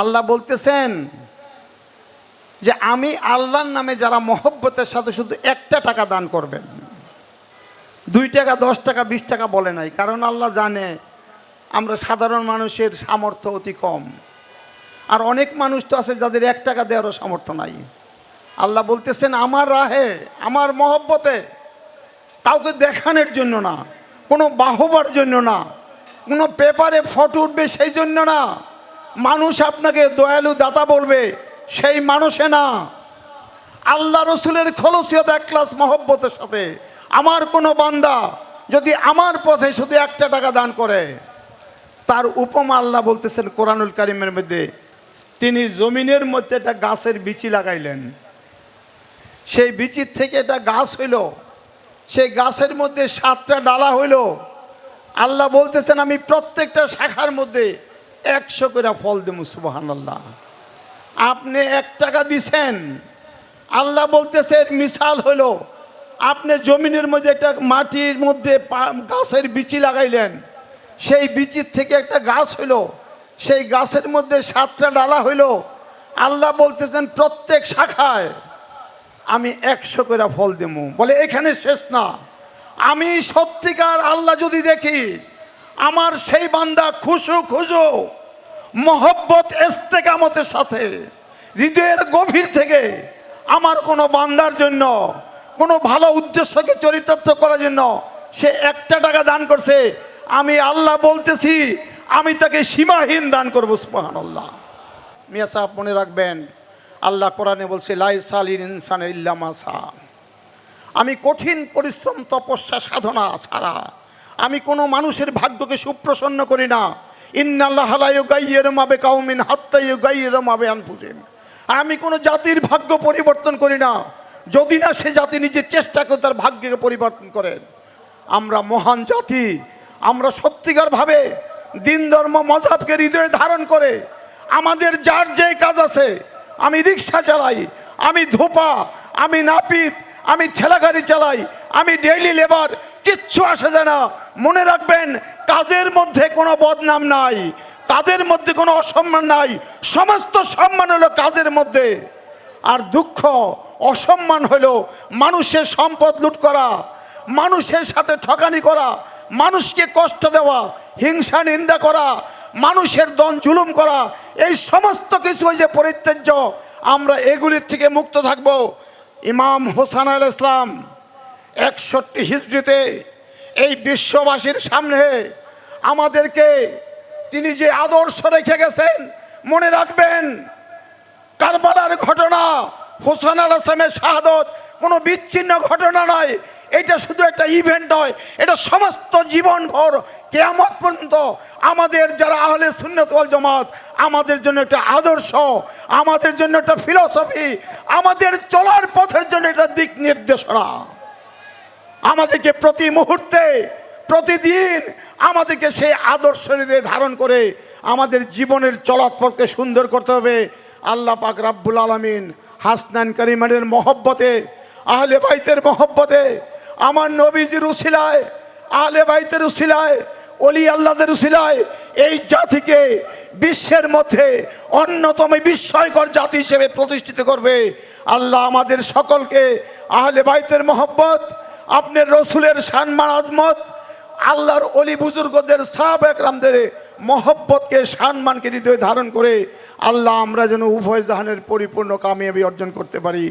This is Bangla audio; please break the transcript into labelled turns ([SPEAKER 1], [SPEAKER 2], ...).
[SPEAKER 1] আল্লাহ বলতেছেন যে আমি আল্লাহর নামে যারা মহব্বতের সাথে শুধু একটা টাকা দান করবেন। দুই টাকা, দশ টাকা, বিশ টাকা বলে নাই। কারণ আল্লাহ জানে আমরা সাধারণ মানুষের সামর্থ্য অতি কম। আর অনেক মানুষ তো আছে যাদের এক টাকা দেওয়ারও সামর্থ্য নাই। আল্লাহ বলতেছেন, আমার রাহে, আমার মহব্বতে কাউকে দেখানোর জন্য না, কোনো বাহবার জন্য না, কোনো পেপারে ফটো উঠবে সেই জন্য না। মানুষ আপনাকে দয়ালু দাতা বলবে, সেই মানুষে না। আল্লাহ রসুলের খলসিয়ত এক ক্লাস মহব্বতের সাথে। আমার কোনো বান্দা যদি আমার পথে শুধু একটা টাকা দান করে, তার উপমা আল্লাহ বলতেছেন কোরআনুল কারিমের মধ্যে, তিনি জমিনের মধ্যে একটা গাছের বিচি লাগাইলেন। সেই বিচির থেকে একটা গাছ হইল, সেই গাছের মধ্যে সাতটা ডালা হইল। আল্লাহ বলতেছেন, আমি প্রত্যেকটা শাখার মধ্যে একশো করে ফল দেবো সুবাহান আল্লাহ আপনি এক টাকা দিছেন, আল্লাহ বলতেছে মিসাল হলো, আপনি জমিনের মধ্যে একটা মাটির মধ্যে গাছের বিচি লাগাইলেন, সেই বিচির থেকে একটা গাছ হইল সেই গাছের মধ্যে সাতটা ডালা হইল আল্লাহ বলতেছেন প্রত্যেক শাখায় আমি একশো করে ফল দেবো। বলে, এখানে শেষ না। আমি সত্যিকার আল্লাহ যদি দেখি, আমার সেই বান্দা খুশু খুশু মহব্বত এস্তেকামতের সাথে। হৃদয়ের গভীর থেকে আমার কোনো বান্দার জন্য, কোনো ভালো উদ্দেশ্যকে চরিতার্থ করার জন্য সে একটা টাকা দান করছে। আমি আল্লাহ বলতেছি, আমি তাকে সীমাহীন দান করব সুবাহান আল্লাহ মিয়া সাহেব, মনে রাখবেন, আল্লাহ কোরআনে বলছে লাই সালিন ইনসান ইল্লামাসা আমি কঠিন পরিশ্রম, তপস্যা, সাধনা ছাড়া আমি কোনো মানুষের ভাগ্যকে সুপ্রসন্ন করি না। আমি কোনো জাতির ভাগ্য পরিবর্তন করি না। যদি না সে জাতি নিজের চেষ্টা করে তার ভাগ্যকে পরিবর্তন করেন আমরা মহান জাতি। আমরা সত্যিকারভাবে দিন, ধর্ম, মজাবকে হৃদয়ে ধারণ করে আমাদের যার যে কাজ আছে, আমি রিক্সা চালাই, আমি ধোপা, আমি নাপিত, আমি ঠেলাগাড়ি চালাই, আমি ডেইলি লেবার, কিচ্ছু আসে যায় না। মনে রাখবেন, কাজের মধ্যে কোনো বদনাম নাই, কাজের মধ্যে কোনো অসম্মান নাই, সমস্ত সম্মান হলো কাজের মধ্যে। আর দুঃখ, অসম্মান হলো মানুষের সম্পদ লুট করা, মানুষের সাথে ঠকানি করা, মানুষকে কষ্ট দেওয়া, হিংসা নিন্দা করা, মানুষের দন জুলুম করা, এই সমস্ত কিছু যে পরিত্যাজ্য, আমরা এগুলির থেকে মুক্ত থাকব। ইমাম হোসান আল ইসলাম একষট্টি হিজড়িতে এই বিশ্ববাসীর সামনে আমাদেরকে তিনি যে আদর্শ রেখে গেছেন, মনে রাখবেন, কারবালার ঘটনা, হোসেন আল আসলামের শাহাদত কোনো বিচ্ছিন্ন ঘটনা নয়। এটা শুধু একটা ইভেন্ট নয়, এটা সমস্ত জীবনভর কেয়ামত পর্যন্ত আমাদের যারা আহলে সুন্নত ওয়াল জামাত, আমাদের জন্য একটা আদর্শ, আমাদের জন্য একটা ফিলসফি আমাদের চলার পথের জন্য একটা দিক নির্দেশনা। আমাদেরকে প্রতি মুহূর্তে, প্রতিদিন আমাদেরকে সেই আদর্শ হৃদয়ে ধারণ করে আমাদের জীবনের চলাৎপথকে সুন্দর করতে হবে। আল্লাহ পাক রাব্বুল আলমিন হাসনান করিমানের মহব্বতে, আহলে বাইতের মহব্বতে, আমার নবীজির উশিলায় আহলে বাইতের উশিলায় অলি আল্লাদের উশিলায় এই জাতিকে বিশ্বের মধ্যে অন্যতম বিস্ময়কর জাতি হিসেবে প্রতিষ্ঠিত করবে। আল্লাহ আমাদের সকলকে আহলে বাইতের মহব্বত আপনার রসুলের সানমান আজমত, আল্লাহর অলি বুজুর্গদের সাব একরামদের মহব্বতকে সানমানকে হৃদয়ে ধারণ করে আল্লাহ আমরা যেন উভয় জাহানের পরিপূর্ণ কামিয়াবি অর্জন করতে পারি।